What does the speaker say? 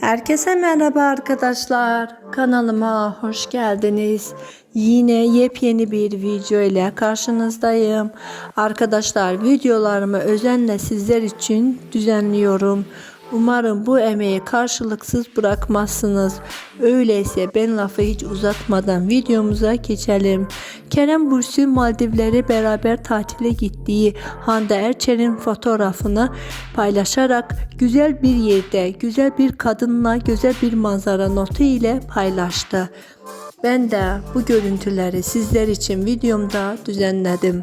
Herkese merhaba arkadaşlar. Kanalıma hoş geldiniz. Yine yepyeni bir video ile karşınızdayım. Arkadaşlar videolarımı özenle sizler için düzenliyorum. Umarım bu emeği karşılıksız bırakmazsınız. Öyleyse ben lafı hiç uzatmadan videomuza geçelim. Kerem Bürsi Maldivlere beraber tatile gittiği Hande Erçel'in fotoğrafını paylaşarak güzel bir yerde, güzel bir kadınla güzel bir manzara notu ile paylaştı. Ben de bu görüntüleri sizler için videomda düzenledim.